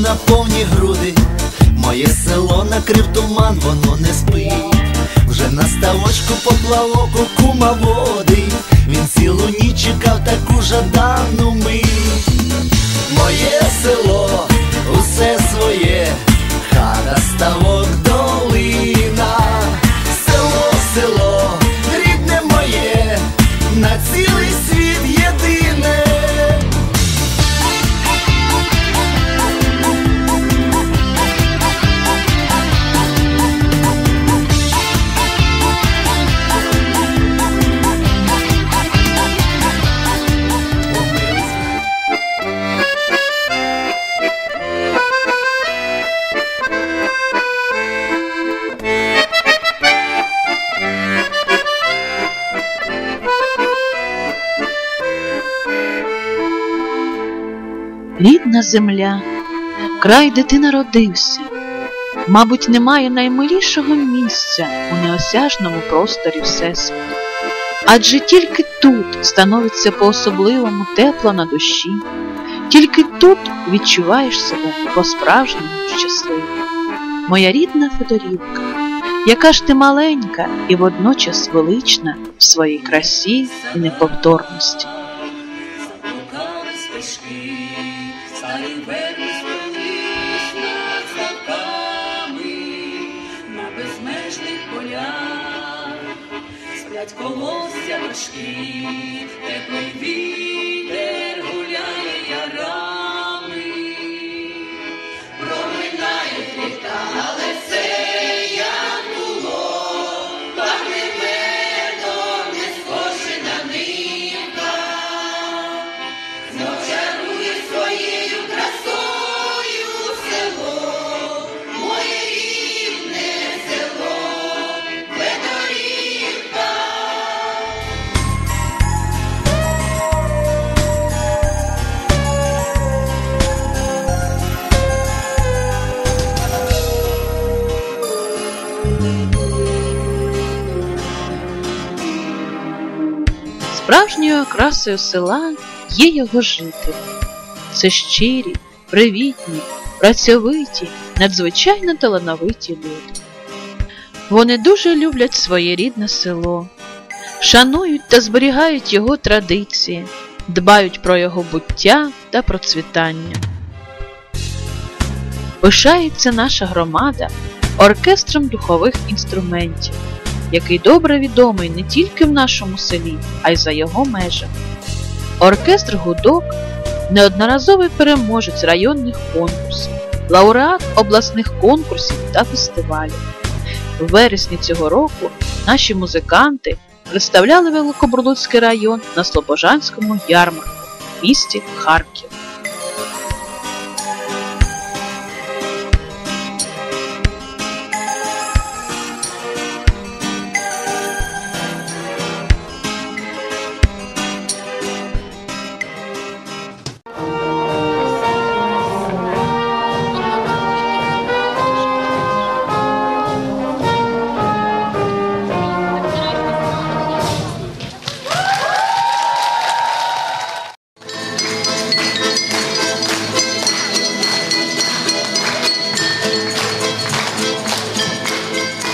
на повні груди. Моє село накрив туман, воно не спить. Вже на ставочку поплавок у кума води. Він цілу ніч чекав таку жадану мить. Моє село, усе своє, хата ставок Рідна земля, край, де ти народився, мабуть, немає наймилішого місця у неосяжному просторі Всесвіту. Адже тільки тут становиться по-особливому тепло на душі, тільки тут відчуваєш себе по-справжньому щасливим. Моя рідна Федорівка, яка ж ти маленька і водночас велична в своїй красі і неповторності. Колосся важкі, теплий вітер Справжньою окрасою села є його жителі. Це щирі, привітні, працьовиті, надзвичайно талановиті люди. Вони дуже люблять своє рідне село, шанують та зберігають його традиції, дбають про його буття та процвітання. Пишається наша громада оркестром духових інструментів, який добре відомий не тільки в нашому селі, а й за його межами. Оркестр гудок неодноразовий переможець районних конкурсів, лауреат обласних конкурсів та фестивалів. У вересні цього року наші музиканти представляли Великобурлуцький район на Слобожанському ярмарку в місті Харків.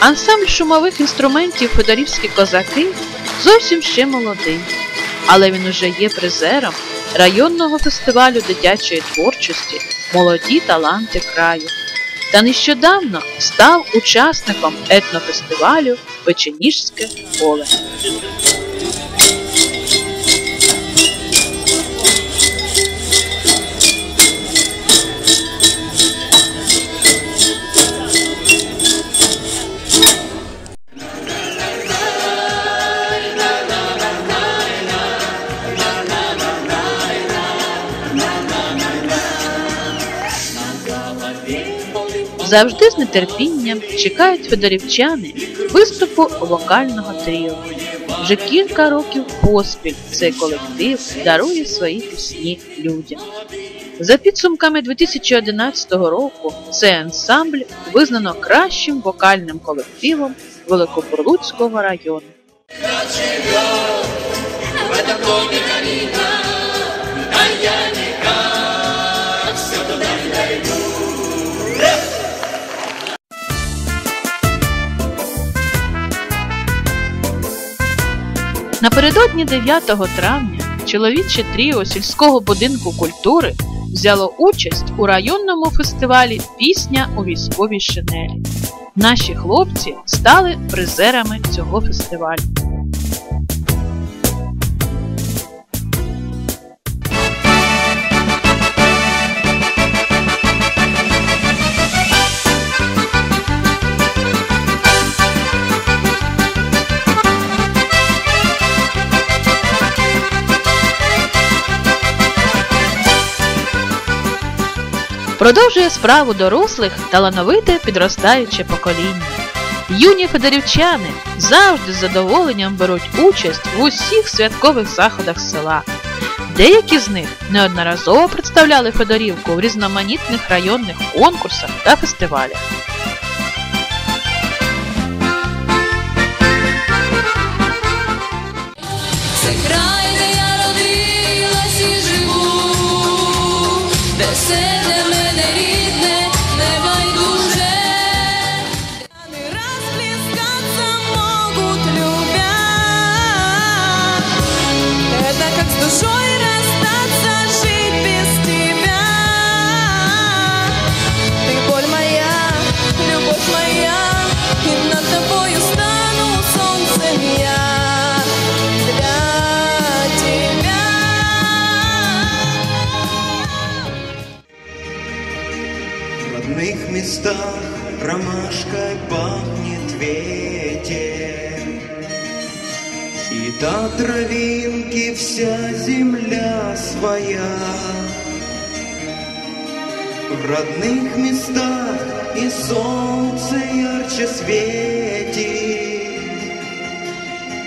Ансамбль шумових інструментів Федорівські козаки зовсім ще молодий, але він уже є призером районного фестивалю дитячої творчості Молоді таланти краю та нещодавно став учасником етнофестивалю Печеніжське поле. Завжди з нетерпінням чекають федорівчани виступу вокального тріо. Вже кілька років поспіль цей колектив дарує свої пісні людям. За підсумками 2011 року цей ансамбль визнано кращим вокальним колективом Великобурлуцького району. А. Напередодні 9 травня чоловіче тріо сільського будинку культури взяло участь у районному фестивалі Пісня у військовій шинелі. Наші хлопці стали призерами цього фестивалю. Продовжує справу дорослих талановите підростаюче покоління. Юні федорівчани завжди з задоволенням беруть участь в усіх святкових заходах села. Деякі з них неодноразово представляли Федорівку в різноманітних районних конкурсах та фестивалях. Це я родилась і живу, де все местах ромашкой пахнет ветер. И до травинки вся земля своя. В родных местах и солнце ярче светит.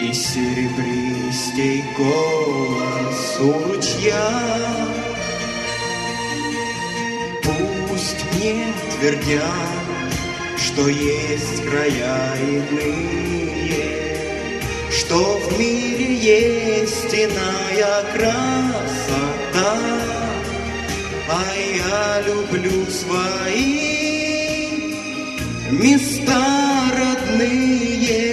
И серебристей голос у ручья мне твердят, что есть края иные, Что в мире есть иная красота, А я люблю свои места родные,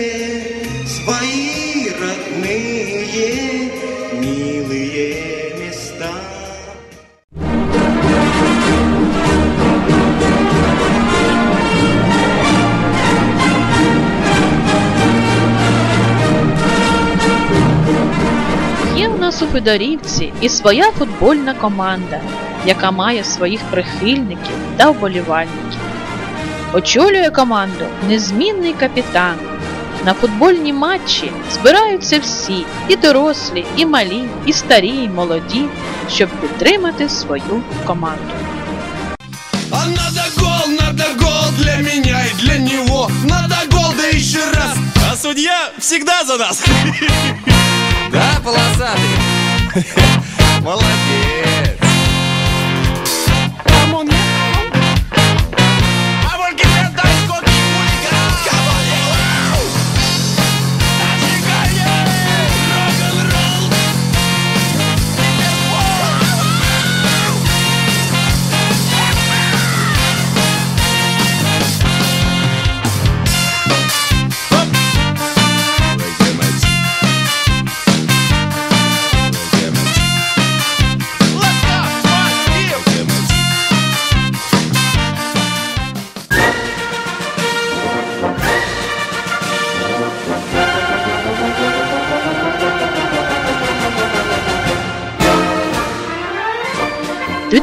в Федорівці і своя футбольна команда, яка має своїх прихильників та вболівальників. Очолює команду незмінний капітан. На футбольні матчі збираються всі, і дорослі, і малі, і старі, і молоді, щоб підтримати свою команду. А надо гол, надо гол для меня и для него Надо гол, да еще раз А судья всегда за нас Да, полосатый? Молодец А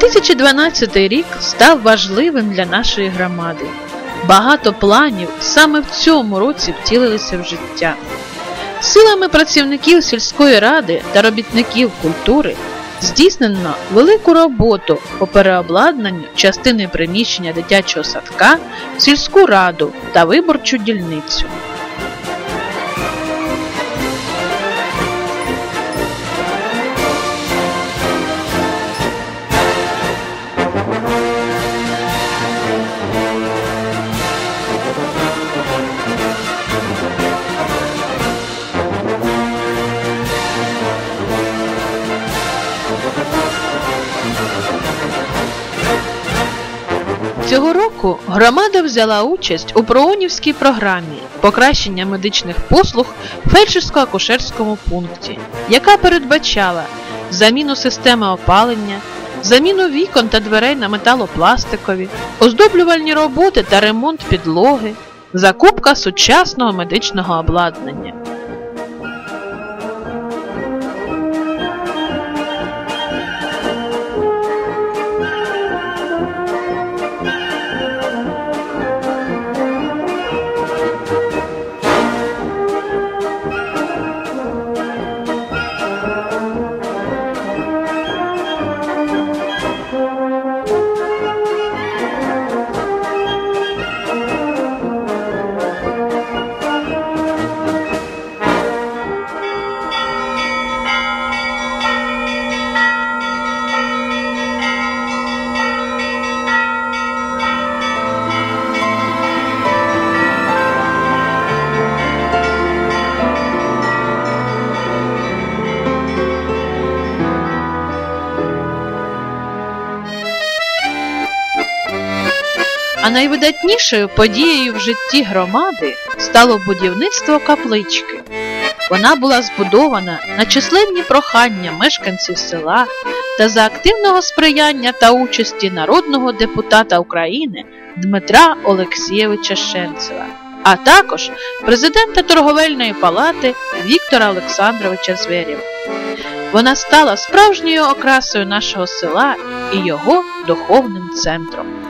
2012 рік став важливим для нашої громади. Багато планів саме в цьому році втілилися в життя. Силами працівників сільської ради та робітників культури здійснено велику роботу по переобладнанню частини приміщення дитячого садка в сільську раду та виборчу дільницю. Цього року громада взяла участь у проонівській програмі покращення медичних послуг в фельдшерсько-акушерському пункті, яка передбачала заміну системи опалення, заміну вікон та дверей на металопластикові, оздоблювальні роботи та ремонт підлоги, закупка сучасного медичного обладнання. А найвидатнішою подією в житті громади стало будівництво каплички. Вона була збудована на численні прохання мешканців села та за активного сприяння та участі народного депутата України Дмитра Олексійовича Шенцева, а також президента торговельної палати Віктора Олександровича Зверєва. Вона стала справжньою окрасою нашого села і його духовним центром.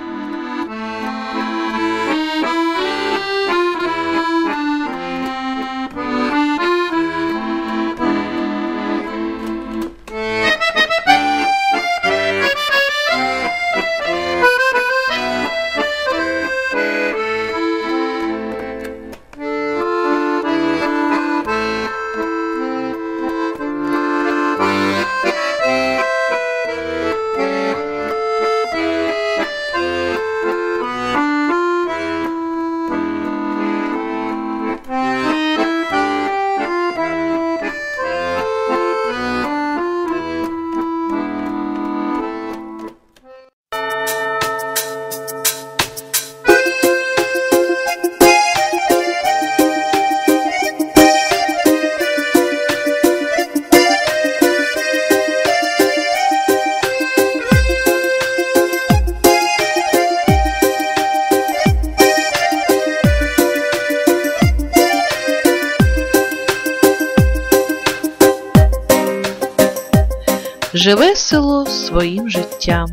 Живе село своїм життям,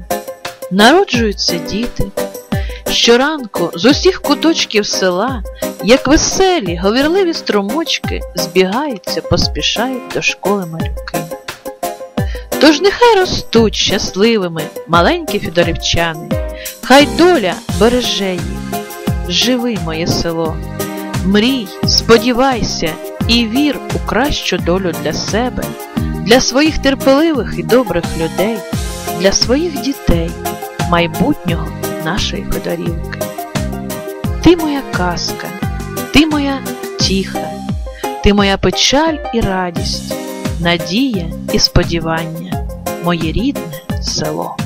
народжуються діти. Щоранку з усіх куточків села, як веселі, говірливі струмочки, збігаються, поспішають до школи малюки. Тож нехай ростуть щасливими маленькі фідорівчани, хай доля береже їх. Живи, моє село, мрій, сподівайся і вір у кращу долю для себе для своїх терпеливих і добрих людей, для своїх дітей, майбутнього нашої подарівки. Ти моя казка, ти моя тіха, ти моя печаль і радість, надія і сподівання, моє рідне село.